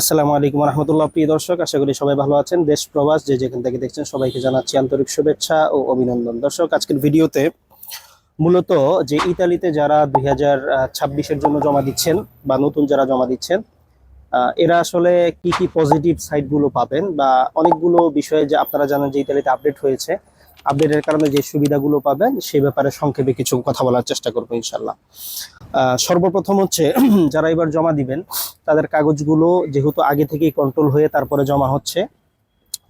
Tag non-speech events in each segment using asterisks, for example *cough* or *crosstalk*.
আসসালামু আলাইকুম রহমতুল্লাহ। প্রিয় দর্শক, আশা করি সবাই ভালো আছেন। দেশ প্রবাস, যে যেখান থেকে দেখছেন, সবাইকে জানাচ্ছি আন্তরিক শুভেচ্ছা ও অভিনন্দন। দর্শক, আজকের ভিডিওতে মূলত যে ইতালিতে যারা দুই হাজার ছাব্বিশের জন্য জমা দিচ্ছেন বা নতুন যারা জমা দিচ্ছেন এরা আসলে কি কি পজিটিভ সাইডগুলো পাবেন বা অনেকগুলো বিষয়ে যে আপনারা জানেন যে ইতালিতে আপডেট হয়েছে। আপডেটের কারণে যে সুবিধাগুলো পাবেন, সেই ব্যাপারে সংক্ষেপে কিছু কথা বলার চেষ্টা করব ইনশাল্লাহ সর্বপ্রথম হচ্ছে, *clears throat* যারা এবার জমা দিবেন, তাদের কাগজগুলো যেহেতু আগে থেকেই কন্ট্রোল হয়ে তারপরে জমা হচ্ছে,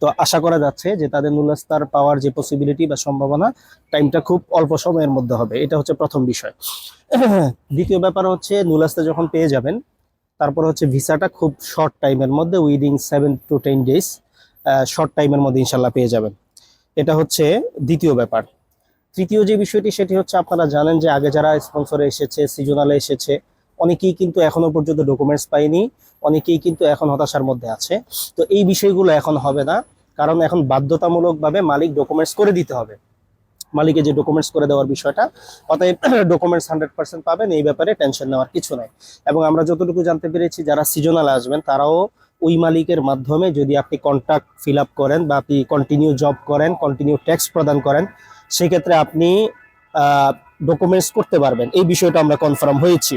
তো আশা করা যাচ্ছে যে তাদের নুলাস্তার পাওয়ার যে পসিবিলিটি বা সম্ভাবনা টাইমটা খুব অল্প সময়ের মধ্যে হবে। এটা হচ্ছে প্রথম বিষয়। *clears throat* দ্বিতীয় ব্যাপার হচ্ছে নুলাস্তা যখন পেয়ে যাবেন, তারপর হচ্ছে ভিসাটা খুব শর্ট টাইমের মধ্যে within seven to ten days short টাইমের মধ্যে ইনশাল্লাহ পেয়ে যাবেন। এটা হচ্ছে দ্বিতীয় ব্যাপার। তৃতীয় যে বিষয়টি, সেটি হচ্ছে আপনারা জানেন যে আগে যারা স্পন্সরে এসেছে সিজনালে এসেছে, অনেকেই কিন্তু এখনও পর্যন্ত ডকুমেন্টস পায়নি, অনেকেই কিন্তু এখন হতাশার মধ্যে আছে। তো এই বিষয়গুলো এখন হবে না, কারণ এখন বাধ্যতামূলকভাবে মালিক ডকুমেন্টস করে দিতে হবে। মালিকে যে ডকুমেন্টস করে দেওয়ার বিষয়টা, অতএব ডকুমেন্টস হান্ড্রেড পার্সেন্ট পাবেন, এই ব্যাপারে টেনশন নেওয়ার কিছু নাই। এবং আমরা যতটুকু জানতে পেরেছি, যারা সিজনাল আসবেন, তারাও ওই মালিকের মাধ্যমে যদি আপনি কন্ট্রাক্ট ফিল আপ করেন বা আপনি কন্টিনিউ জব করেন কন্টিনিউ ট্যাক্স প্রদান করেন, সেক্ষেত্রে আপনি ডকুমেন্টস করতে পারবেন। এই বিষয়টা আমরা কনফার্ম হয়েছি।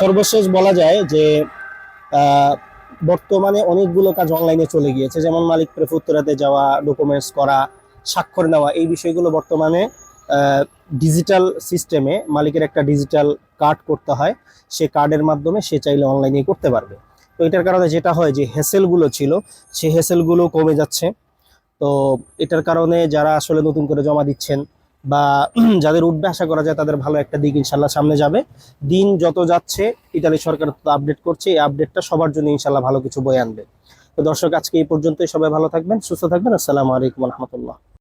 সর্বশেষ বলা যায় যে বর্তমানে অনেকগুলো কাজ অনলাইনে চলে গিয়েছে। যেমন মালিক প্রেফুত্তরাতে যাওয়া ডকুমেন্টস করা, স্বাক্ষর নেওয়া, এই বিষয়গুলো বর্তমানে ডিজিটাল সিস্টেমে মালিকের একটা ডিজিটাল কার্ড করতে হয়। সে কার্ডের মাধ্যমে সে চাইলে অনলাইনে করতে পারবে। তো এটার কারণে যেটা হয় যে হেসেলগুলো ছিল, সেই হেসেলগুলো কমে যাচ্ছে। তো এটার কারণে যারা আসলে নতুন করে জমা দিচ্ছেন বা *clears throat* যাদের উঠবে, আশা করা যায় তাদের ভালো একটা দিক ইনশাল্লাহ সামনে যাবে। দিন যত যাচ্ছে, ইতালি সরকার তো আপডেট করছে, এই আপডেটটা সবার জন্য ইনশাল্লাহ ভালো কিছু বয়ে আনবে। তো দর্শক, আজকে এই পর্যন্তই। সবাই ভালো থাকবেন, সুস্থ থাকবেন। আসসালামু আলাইকুম রহমতুল্লাহ।